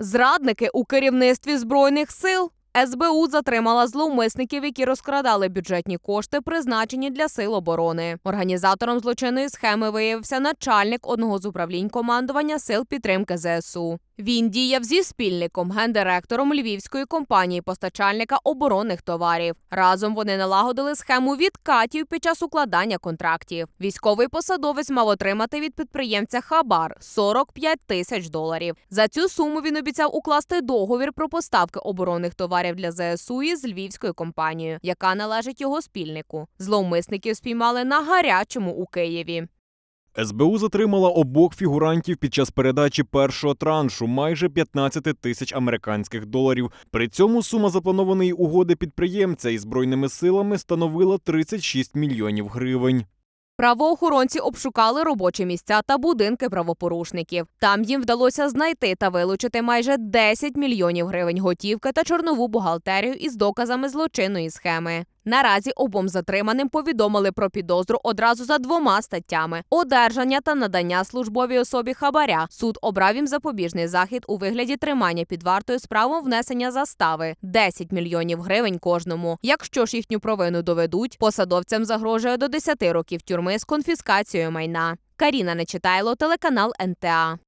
Зрадники у керівництві збройних сил. СБУ затримала зловмисників, які розкрадали бюджетні кошти, призначені для сил оборони. Організатором злочинної схеми виявився начальник одного з управлінь командування сил підтримки ЗСУ. Він діяв зі спільником, гендиректором львівської компанії постачальника оборонних товарів. Разом вони налагодили схему відкатів під час укладання контрактів. Військовий посадовець мав отримати від підприємця хабар 45 тисяч доларів. За цю суму він обіцяв укласти договір про поставки оборонних товарів для ЗСУ із львівською компанією, яка належить його спільнику. Зловмисників спіймали на гарячому у Києві. СБУ затримала обох фігурантів під час передачі першого траншу майже 15 тисяч американських доларів. При цьому сума запланованої угоди підприємця із збройними силами становила 36 мільйонів гривень. Правоохоронці обшукали робочі місця та будинки правопорушників. Там їм вдалося знайти та вилучити майже 10 мільйонів гривень готівки та чорнову бухгалтерію із доказами злочинної схеми. Наразі обом затриманим повідомили про підозру одразу за двома статтями: одержання та надання службовій особі хабаря. Суд обрав їм запобіжний захід у вигляді тримання під вартою з внесення застави 10 мільйонів гривень кожному. Якщо ж їхню провину доведуть, посадовцям загрожує до 10 років тюрми з конфіскацією майна. Каріна Нечитайло, телеканал НТА.